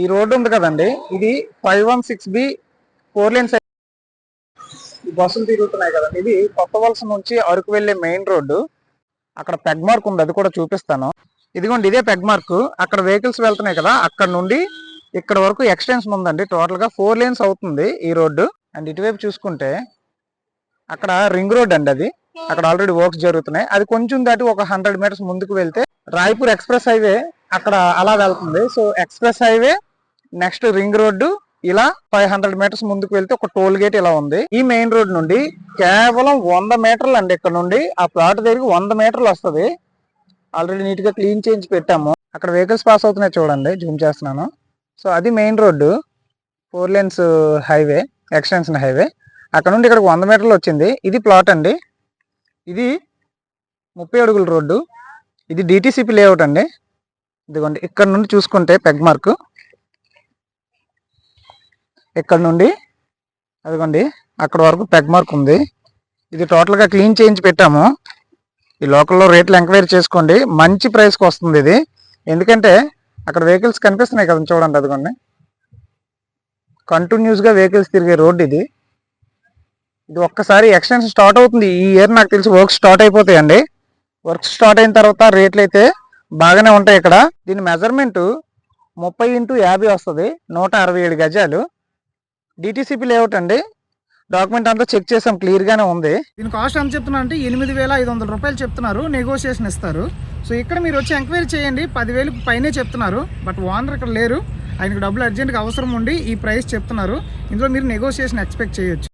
ఈ రోడ్డు ఉంది కదండి. ఇది five one six B four lane side బస్సులు తిరుగుతున్నాయి కదండి. ఇది కొత్త వలస నుంచి అరకు వెళ్ళే మెయిన్ రోడ్డు. అక్కడ పెగ్ మార్క్ ఉంది అది కూడా చూపిస్తాను. ఇదిగోండి ఇదే పెగ్ మార్క్ అక్కడ వెహికల్స్ వెళ్తున్నాయి కదా అక్కడ నుండి ఇక్కడ వరకు ఎక్స్టెన్షన్ ఉందండి. టోటల్గా ఫోర్ లేన్స్ అవుతుంది ఈ రోడ్డు. అండ్ ఇటువైపు చూసుకుంటే అక్కడ రింగ్ రోడ్ అండి అది. అక్కడ ఆల్రెడీ వర్క్స్ జరుగుతున్నాయి. అది కొంచెం దాటి ఒక హండ్రెడ్ మీటర్స్ ముందుకు వెళ్తే రాయపూర్ ఎక్స్ప్రెస్ హైవే అక్కడ అలా వెళ్తుంది. So express highway next ring road ఇలా ఫైవ్ హండ్రెడ్ మీటర్స్ ముందుకు వెళ్తే ఒక టోల్ గేట్ ఇలా ఉంది. ఈ మెయిన్ రోడ్ నుండి కేవలం వంద మీటర్లు అండి ఇక్కడ నుండి. ఆ ప్లాట్ దగ్గరికి వంద మీటర్లు వస్తుంది. ఆల్రెడీ నీట్గా క్లీన్ చేయించి పెట్టాము. అక్కడ వెహికల్స్ పాస్ అవుతున్నాయి చూడండి. జూమ్ చేస్తున్నాను. సో అది main road. Four lanes highway extension highway. అక్కడ నుండి ఇక్కడికి వంద మీటర్లు వచ్చింది. ఇది ప్లాట్ అండి. ఇది ముప్పై అడుగుల రోడ్డు. ఇది డిటిసిపి లేఅవుట్ అండి. ఇదిగోండి. ఇక్కడ నుండి చూసుకుంటే పెగ్ మార్క్. ఇక్కడ నుండి? అదిగోండి అక్కడ వరకు పెగ్ మార్క్ ఉంది. ఇది టోటల్గా క్లీన్ చేయించి పెట్టాము. ఈ లోకల్లో రేట్లు ఎంక్వైరీ చేసుకోండి. మంచి ప్రైస్కి వస్తుంది ఇది. ఎందుకంటే అక్కడ వెహికల్స్ కనిపిస్తున్నాయి కదా చూడండి అదిగోండి. కంటిన్యూస్గా వెహికల్స్ తిరిగే రోడ్ ఇది. ఇది ఒక్కసారి ఎక్స్టెన్షన్ స్టార్ట్ అవుతుంది. ఈ ఇయర్ నాకు తెలిసి వర్క్ స్టార్ట్ అయిపోతాయండి. వర్క్ స్టార్ట్ అయిన తర్వాత రేట్లు అయితే బాగానే ఉంటాయి ఇక్కడ. దీని మెజర్మెంటు ముప్పై ఇంటూ యాభై వస్తుంది. నూట అరవై ఏడు గజాలు. డిటీసీపీ లేఅవుట్ అండి. డాక్యుమెంట్ అంతా చెక్ చేసాం క్లియర్ గానే ఉంది. దీని కాస్ట్ ఎంత చెప్తున్నా అంటే ఎనిమిది వేల ఐదు వందల రూపాయలు చెప్తున్నారు నెగోషియేషన్ ఇస్తారు. సో ఇక్కడ మీరు వచ్చి ఎంక్వైరీ చేయండి పదివేలకు పైనే చెప్తున్నారు బట్ ఓనర్ ఇక్కడ లేరు. ఆయనకు డబ్బులు అర్జెంట్గా అవసరం ఉండి ఈ ప్రైస్ చెప్తున్నారు. ఇందులో మీరు నెగోషియేషన్ ఎక్స్పెక్ట్ చేయొచ్చు.